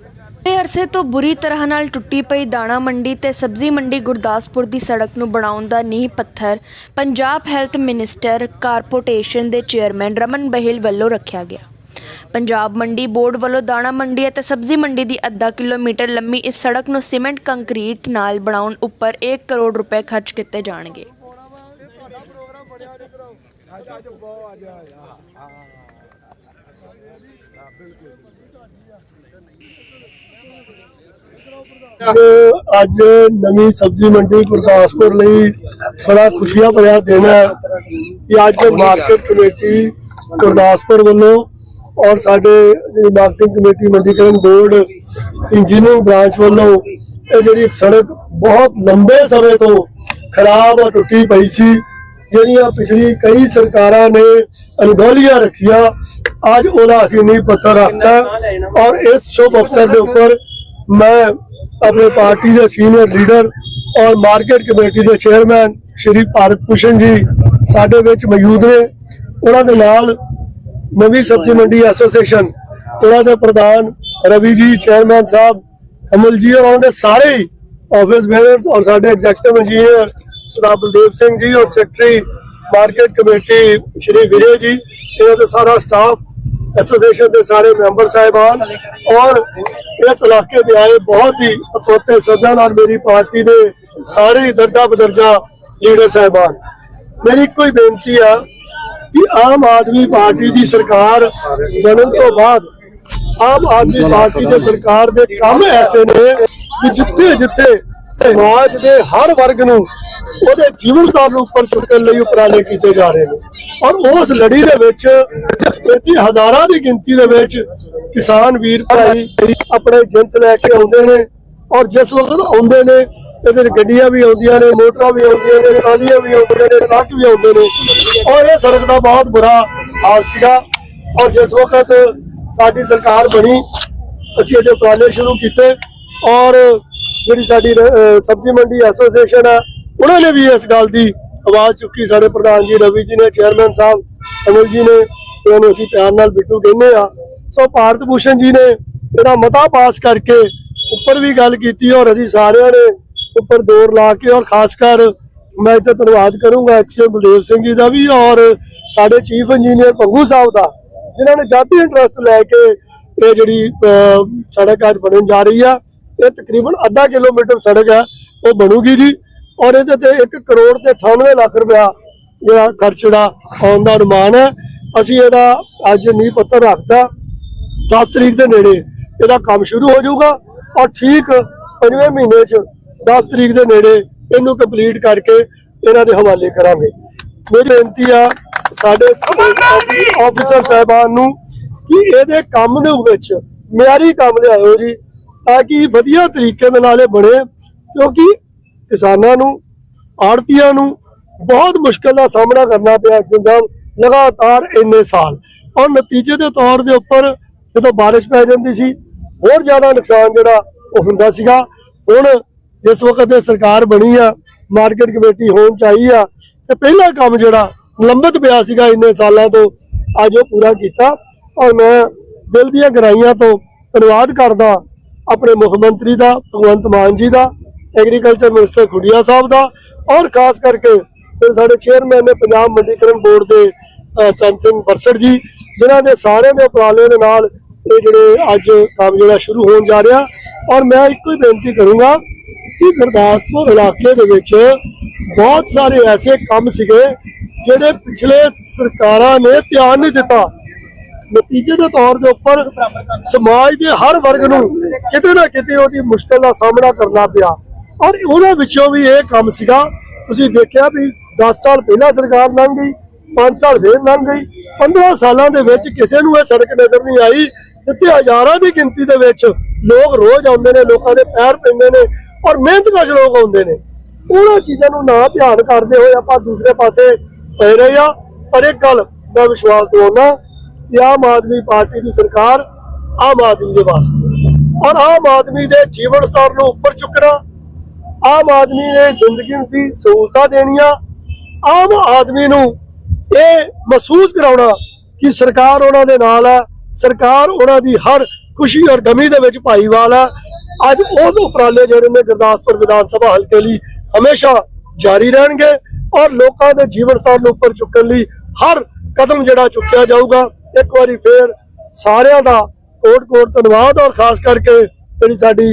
ਲੰਬੇ ਅਰਸੇ ਤੋਂ ਬੁਰੀ ਤਰ੍ਹਾਂ ਨਾਲ ਟੁੱਟੀ ਪਈ ਦਾਣਾ ਮੰਡੀ ਤੇ ਸਬਜ਼ੀ ਮੰਡੀ ਗੁਰਦਾਸਪੁਰ ਦੀ ਸੜਕ ਨੂੰ ਬਣਾਉਣ ਦਾ ਨੀਂਹ ਪੱਥਰ ਪੰਜਾਬ ਹੈਲਥ ਮਿਨਿਸਟਰ ਕਾਰਪੋਰੇਸ਼ਨ ਦੇ ਚੇਅਰਮੈਨ ਰਮਨ ਬਹਿਲ ਵੱਲੋਂ ਰੱਖਿਆ ਗਿਆ। ਪੰਜਾਬ ਮੰਡੀ ਬੋਰਡ ਵੱਲੋਂ ਦਾਣਾ ਮੰਡੀ ਅਤੇ ਸਬਜ਼ੀ ਮੰਡੀ ਦੀ ਅੱਧਾ ਕਿਲੋਮੀਟਰ ਲੰਮੀ ਇਸ ਸੜਕ ਨੂੰ ਸੀਮੈਂਟ ਕੰਕਰੀਟ ਨਾਲ ਬਣਾਉਣ ਉੱਪਰ 1 ਕਰੋੜ ਰੁਪਏ ਖਰਚ ਕੀਤੇ ਜਾਣਗੇ। ਅਹ ਅੱਜ ਨਵੀਂ ਸਬਜ਼ੀ ਮੰਡੀ ਗੁਰਦਾਸਪੁਰ ਲਈ ਬੜਾ ਖੁਸ਼ੀਆਂ ਭਰਿਆ ਦਿਨ ਹੈ ਕਿ ਅੱਜ ਮਾਰਕੀਟ ਕਮੇਟੀ ਗੁਰਦਾਸਪੁਰ ਵੱਲੋਂ ਔਰ ਸਾਡੇ ਜਿਹੜੀ ਮਾਰਕੀਟਿੰਗ ਕਮੇਟੀ ਮੰਡੀਕਰਨ ਬੋਰਡ ਇੰਜੀਨੀਅਰਿੰਗ ਬ੍ਰਾਂਚ ਵੱਲੋਂ ਇਹ ਜਿਹੜੀ ਇੱਕ ਸੜਕ ਬਹੁਤ ਲੰਬੇ ਸਮੇਂ ਤੋਂ ਖਰਾਬ ਔਰ ਟੁੱਟੀ ਪਈ ਸੀ, ਜਿਹੜੀਆਂ ਪਿਛਲੀ ਕਈ ਸਰਕਾਰਾਂ ਨੇ ਅਣਗੌਲੀਆਂ ਰੱਖੀਆਂ ਅੱਜ ਉਹਦਾ ਅਸੀਂ ਨੀਂਹ ਪੱਥਰ ਰੱਖਤਾ ਔਰ ਇਸ ਸ਼ੁਭ ਅਵਸਰ ਦੇ ਉੱਪਰ ਮੈਂ ਆਪਣੇ ਪਾਰਟੀ ਦੇ ਸੀਨੀਅਰ ਲੀਡਰ ਔਰ ਮਾਰਕੀਟ ਕਮੇਟੀ ਦੇ ਚੇਅਰਮੈਨ ਸ਼੍ਰੀ ਭਾਰਤ ਭੂਸ਼ਣ ਜੀ ਸਾਡੇ ਵਿੱਚ ਮੌਜੂਦ ਨੇ। ਉਹਨਾਂ ਦੇ ਨਾਲ ਨਵੀਂ ਸਬਜ਼ੀ ਮੰਡੀ ਐਸੋਸੀਏਸ਼ਨ, ਉਹਨਾਂ ਦੇ ਪ੍ਰਧਾਨ ਰਵੀ ਜੀ, ਚੇਅਰਮੈਨ ਸਾਹਿਬ ਅਮਲ ਜੀ ਔਰ ਉਹਨਾਂ ਦੇ ਸਾਰੇ ਆਫਿਸ ਬੇਅਰਸ ਔਰ ਸਾਡੇ ਐਗਜ਼ੈਕਟਿਵ ਇੰਜੀਨੀਅਰ ਸਰਦਾਰ ਬਲਦੇਵ ਸਿੰਘ ਜੀ ਔਰ secretary market committee Shri Vire ji, ਇਹਨਾਂ ਦਾ ਸਾਰਾ ਸਟਾਫ ਐਸੋਸੀਏਸ਼ਨ ਦੇ ਸਾਰੇ ਮੈਂਬਰ ਸਾਹਿਬਾਨ ਔਰ ਇਸ ਇਲਾਕੇ ਦੇ ਆਏ ਬਹੁਤ ਹੀ ਅਤਵਤੇ ਸੱਜਣ ਔਰ ਮੇਰੀ ਪਾਰਟੀ ਦੇ ਸਾਰੇ ਹੀ ਬਦਰਜਾ ਲੀਡਰ ਸਾਹਿਬਾਨ। ਮੇਰੀ ਇੱਕੋ ਹੀ ਬੇਨਤੀ ਆ ਕਿ ਆਮ ਆਦਮੀ ਪਾਰਟੀ ਦੀ ਸਰਕਾਰ ਬਣਨ ਤੋਂ ਬਾਅਦ ਆਮ ਆਦਮੀ ਪਾਰਟੀ ਦੇ ਸਰਕਾਰ ਦੇ ਕੰਮ ਐਸੇ ਨੇ ਕਿ ਜਿੱਥੇ ਜਿੱਥੇ ਸਮਾਜ ਦੇ ਹਰ ਵਰਗ ਨੂੰ ਉਹਦੇ ਜੀਵਨ ਸਤਰ ਨੂੰ ਉੱਪਰ ਚੁੱਕਣ ਲਈ ਉਪਰਾਲੇ ਕੀਤੇ ਜਾ ਰਹੇ ਨੇ। ਔਰ ਉਸ ਲੜੀ ਦੇ ਵਿੱਚ ਇੱਥੇ ਹਜ਼ਾਰਾਂ ਦੀ ਗਿਣਤੀ ਦੇ ਵਿੱਚ ਕਿਸਾਨ ਵੀਰ ਭਾਈ ਆਪਣੇ ਜਿੰਸ ਲੈ ਕੇ ਆਉਂਦੇ ਨੇ। ਔਰ ਜਿਸ ਵਕਤ ਆਉਂਦੇ ਨੇ, ਇਹਦੇ ਗੱਡੀਆਂ ਵੀ ਆਉਂਦੀਆਂ ਨੇ, ਮੋਟਰਾਂ ਵੀ ਆਉਂਦੀਆਂ ਨੇ, ਟਰਾਲੀਆਂ ਵੀ ਆਉਂਦੀਆਂ ਨੇ, ਟਰੱਕ ਵੀ ਆਉਂਦੇ ਨੇ। ਔਰ ਇਹ ਸੜਕ ਦਾ ਬਹੁਤ ਬੁਰਾ ਹਾਲ ਸੀਗਾ। ਔਰ ਜਿਸ ਵਕਤ ਸਾਡੀ ਸਰਕਾਰ ਬਣੀ, ਅਸੀਂ ਇਹਦੇ ਉਪਰਾਲੇ ਸ਼ੁਰੂ ਕੀਤੇ। ਔਰ ਜਿਹੜੀ ਸਾਡੀ ਸਬਜ਼ੀ ਮੰਡੀ ਐਸੋਸੀਏਸ਼ਨ ਹੈ ਉਹਨਾਂ ਨੇ ਵੀ ਇਸ ਗੱਲ ਦੀ ਆਵਾਜ਼ ਚੁੱਕੀ, ਸਾਡੇ ਪ੍ਰਧਾਨ ਜੀ, ਰਵੀ ਜੀ ਨੇ ਚੇਅਰਮੈਨ ਸਾਹਿਬ, ਅਮਲ ਜੀ ਨੇ ਇਹਨਾਂ ਨੂੰ ਅਸੀਂ ਪਿਆਰ ਨਾਲ ਬਿੱਟੂ ਕਹਿੰਦੇ ਆ ਸੋ ਭਾਰਤ ਭੂਸ਼ਣ ਜੀ ਨੇ ਇਹਦਾ ਮਤਾ ਪਾਸ ਕਰਕੇ ਉੱਪਰ ਵੀ ਗੱਲ ਕੀਤੀ ਔਰ ਅਸੀਂ ਸਾਰਿਆਂ ਨੇ ਉੱਪਰ ਜ਼ੋਰ ਲਾ ਕੇ ਔਰ ਖਾਸ ਕਰ ਮੈਂ ਇੱਥੇ ਧੰਨਵਾਦ ਕਰੂੰਗਾ ਐਕਸੀਐਮ ਬਲਦੇਵ ਸਿੰਘ ਜੀ ਦਾ ਵੀ ਔਰ ਸਾਡੇ ਚੀਫ ਇੰਜੀਨੀਅਰ ਪੰਗੂ ਸਾਹਿਬ ਦਾ, ਜਿਨ੍ਹਾਂ ਨੇ ਜਾਤੀ ਇੰਟਰਸਟ ਲੈ ਕੇ ਇਹ ਜਿਹੜੀ ਸੜਕ ਅੱਜ ਬਣਨ ਜਾ ਰਹੀ ਆ। ਇਹ ਤਕਰੀਬਨ ਅੱਧਾ ਕਿਲੋਮੀਟਰ ਸੜਕ ਹੈ, ਉਹ ਬਣੂਗੀ ਜੀ। ਔਰ ਇਹਦੇ ਤੇ 1 ਕਰੋੜ ਤੇ 98 ਲੱਖ ਰੁਪਇਆ ਜਿਹੜਾ ਖਰਚ ਜਿਹੜਾ ਆਉਣ ਦਾ ਅਨੁਮਾਨ ਹੈ। ਅਸੀਂ ਇਹਦਾ ਅੱਜ ਨੀਂਹ ਪੱਥਰ ਰੱਖਤਾ 10 ਤਰੀਕ ਦੇ ਨੇੜੇ ਇਹਦਾ ਕੰਮ ਸ਼ੁਰੂ ਹੋ ਜਾਊਗਾ ਔਰ ਠੀਕ ਪੰਜਵੇਂ ਮਹੀਨੇ 'ਚ 10 ਤਰੀਕ ਦੇ ਨੇੜੇ ਇਹਨੂੰ ਕੰਪਲੀਟ ਕਰਕੇ ਇਹਨਾਂ ਦੇ ਹਵਾਲੇ ਕਰਾਂਗੇ। ਮੇਰੀ ਬੇਨਤੀ ਆ ਸਾਡੇ ਆਫੀਸਰ ਸਾਹਿਬਾਨ ਨੂੰ ਕਿ ਇਹਦੇ ਕੰਮ ਦੇ ਵਿੱਚ ਮਿਆਰੀ ਕੰਮ ਲਿਆਇਓ ਜੀ, ਤਾਂ ਕਿ ਵਧੀਆ ਤਰੀਕੇ ਦੇ ਨਾਲ ਇਹ ਬਣੇ, ਕਿਉਂਕਿ ਕਿਸਾਨਾਂ ਨੂੰ, ਆੜਤੀਆਂ ਨੂੰ ਬਹੁਤ ਮੁਸ਼ਕਲ ਦਾ ਸਾਹਮਣਾ ਕਰਨਾ ਪਿਆ ਐਕਸ਼ਨ ਲਗਾਤਾਰ ਇੰਨੇ ਸਾਲ। ਔਰ ਨਤੀਜੇ ਦੇ ਤੌਰ ਦੇ ਉੱਪਰ ਜਦੋਂ ਬਾਰਿਸ਼ ਪੈ ਜਾਂਦੀ ਸੀ, ਹੋਰ ਜ਼ਿਆਦਾ ਨੁਕਸਾਨ ਜਿਹੜਾ ਉਹ ਹੁੰਦਾ ਸੀਗਾ। ਹੁਣ ਜਿਸ ਵਕਤ ਇਹ ਸਰਕਾਰ ਬਣੀ ਆ, ਮਾਰਕੀਟ ਕਮੇਟੀ ਹੋਣ ਚਾਹੀ ਆ, ਤੇ ਪਹਿਲਾ ਕੰਮ ਜਿਹੜਾ ਲੰਬਤ ਪਿਆ ਸੀਗਾ ਇੰਨੇ ਸਾਲਾਂ ਤੋਂ, ਅੱਜ ਉਹ ਪੂਰਾ ਕੀਤਾ। ਔਰ ਮੈਂ ਦਿਲ ਦੀਆਂ ਗਰਾਈਆਂ ਤੋਂ ਧੰਨਵਾਦ ਕਰਦਾ ਆਪਣੇ ਮੁੱਖ ਮੰਤਰੀ ਦਾ, ਭਗਵੰਤ ਮਾਨ ਜੀ ਦਾ ਐਗਰੀਕਲਚਰ ਮਿਨਿਸਟਰ ਖੁੱਡੀਆ ਸਾਹਿਬ ਦਾ ਔਰ ਖਾਸ ਕਰਕੇ ਤੇ ਸਾਡੇ ਚੇਅਰਮੈਨ ਨੇ ਪੰਜਾਬ ਮੰਡੀਕਰਨ ਬੋਰਡ ਦੇ ਚੰਦ ਸਿੰਘ ਬਰਸੜ ਜੀ, ਜਿਨ੍ਹਾਂ ਦੇ ਸਾਰਿਆਂ ਦੇ ਉਪਰਾਲੇ ਦੇ ਨਾਲ ਇਹ ਜਿਹੜੇ ਅੱਜ ਕੰਮ ਜਿਹੜਾ ਸ਼ੁਰੂ ਹੋਣ ਜਾ ਰਿਹਾ। ਔਰ ਮੈਂ ਇੱਕੋ ਹੀ ਬੇਨਤੀ ਕਰੂੰਗਾ ਕਿ ਗੁਰਦਾਸਪੁਰ ਇਲਾਕੇ ਦੇ ਵਿੱਚ ਬਹੁਤ ਸਾਰੇ ਐਸੇ ਕੰਮ ਸੀਗੇ ਜਿਹੜੇ ਪਿਛਲੇ ਸਰਕਾਰਾਂ ਨੇ ਧਿਆਨ ਨਹੀਂ ਦਿੱਤਾ। ਨਤੀਜੇ ਦੇ ਤੌਰ ਦੇ ਉੱਪਰ ਸਮਾਜ ਦੇ ਹਰ ਵਰਗ ਨੂੰ ਕਿਤੇ ਨਾ ਕਿਤੇ ਉਹਦੀ ਮੁਸ਼ਕਲ ਦਾ ਸਾਹਮਣਾ ਕਰਨਾ ਪਿਆ। ਔਰ ਉਹਦੇ ਵਿੱਚੋਂ ਵੀ ਇਹ ਕੰਮ ਸੀਗਾ, ਤੁਸੀਂ ਦੇਖਿਆ ਵੀ 10 ਸਾਲ ਪਹਿਲਾਂ ਸਰਕਾਰ ਲੰਘ ਗਈ 5 ਸਾਲ ਫੇਰ ਲੰਘ ਗਈ 15 ਸਾਲਾਂ ਦੇ ਵਿੱਚ ਕਿਸੇ ਨੂੰ ਇਹ ਸੜਕ ਨਜ਼ਰ ਨਹੀਂ ਆਈ, ਜਿੱਥੇ ਹਜ਼ਾਰਾਂ ਦੀ ਗਿਣਤੀ ਦੇ ਵਿੱਚ ਲੋਕ ਰੋਜ਼ ਆਉਂਦੇ ਨੇ, ਲੋਕਾਂ ਦੇ ਪੈਰ ਪੈਂਦੇ ਨੇ ਔਰ ਮਿਹਨਤਕਸ਼ ਲੋਕ ਆਉਂਦੇ ਨੇ। ਉਹਨਾਂ ਚੀਜ਼ਾਂ ਨੂੰ ਨਾ ਧਿਆਨ ਕਰਦੇ ਹੋਏ ਆਪਾਂ ਦੂਸਰੇ ਪਾਸੇ ਪੈ ਰਹੇ ਆ ਪਰ ਇੱਕ ਗੱਲ ਮੈਂ ਵਿਸ਼ਵਾਸ ਦਿਵਾਉਣਾ ਕਿ ਆਮ ਆਦਮੀ ਪਾਰਟੀ ਦੀ ਸਰਕਾਰ ਆਮ ਆਦਮੀ ਦੇ ਵਾਸਤੇ ਹੈ। ਔਰ ਆਮ ਆਦਮੀ ਦੇ ਜੀਵਨ ਸਤਰ ਨੂੰ ਉੱਪਰ ਚੁੱਕਣਾ ਆਮ ਆਦਮੀ ਨੇ ਜ਼ਿੰਦਗੀ ਦੀ ਸਹੂਲਤਾਂ ਦੇਣੀਆਂ, ਆਮ ਆਦਮੀ ਨੂੰ ਇਹ ਮਹਿਸੂਸ ਕਰਾਉਣਾ ਕਿ ਸਰਕਾਰ ਉਹਨਾਂ ਦੇ ਨਾਲ ਹੈ, ਸਰਕਾਰ ਉਹਨਾਂ ਦੀ ਹਰ ਖੁਸ਼ੀ ਔਰ ਗਮੀ ਦੇ ਵਿੱਚ ਭਾਈਵਾਲ ਹੈ। ਅੱਜ ਉਹ ਉਪਰਾਲੇ ਜਿਹੜੇ ਨੇ ਗੁਰਦਾਸਪੁਰ ਵਿਧਾਨ ਸਭਾ ਹਲਕੇ ਲਈ ਹਮੇਸ਼ਾ ਜਾਰੀ ਰਹਿਣਗੇ ਔਰ ਲੋਕਾਂ ਦੇ ਜੀਵਨ ਸਤਰ ਨੂੰ ਉੱਪਰ ਚੁੱਕਣ ਲਈ ਹਰ ਕਦਮ ਜਿਹੜਾ ਚੁੱਕਿਆ ਜਾਊਗਾ। ਇੱਕ ਵਾਰੀ ਫੇਰ ਸਾਰਿਆਂ ਦਾ ਕੋਟ ਕੋਟ ਧੰਨਵਾਦ ਔਰ ਖਾਸ ਕਰਕੇ ਜਿਹੜੀ ਸਾਡੀ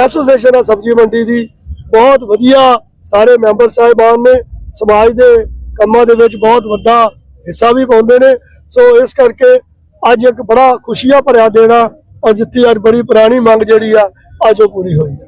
ਐਸੋਸੀਏਸ਼ਨ ਹੈ ਸਬਜ਼ੀ ਮੰਡੀ ਦੀ ਬਹੁਤ ਵਧੀਆ ਸਾਰੇ ਮੈਂਬਰ ਸਾਹਿਬਾਨ ਨੇ, ਸਮਾਜ ਦੇ ਕੰਮਾਂ ਦੇ ਵਿੱਚ ਬਹੁਤ ਵੱਡਾ ਹਿੱਸਾ ਵੀ ਪਾਉਂਦੇ ਨੇ। ਸੋ ਇਸ ਕਰਕੇ ਅੱਜ ਇੱਕ ਬੜਾ ਖੁਸ਼ੀਆਂ ਭਰਿਆ ਦੇਣਾ ਔਰ ਜਿੱਥੇ ਅੱਜ ਬੜੀ ਪੁਰਾਣੀ ਮੰਗ ਜਿਹੜੀ ਆ, ਅੱਜ ਉਹ ਪੂਰੀ ਹੋਈ ਹੈ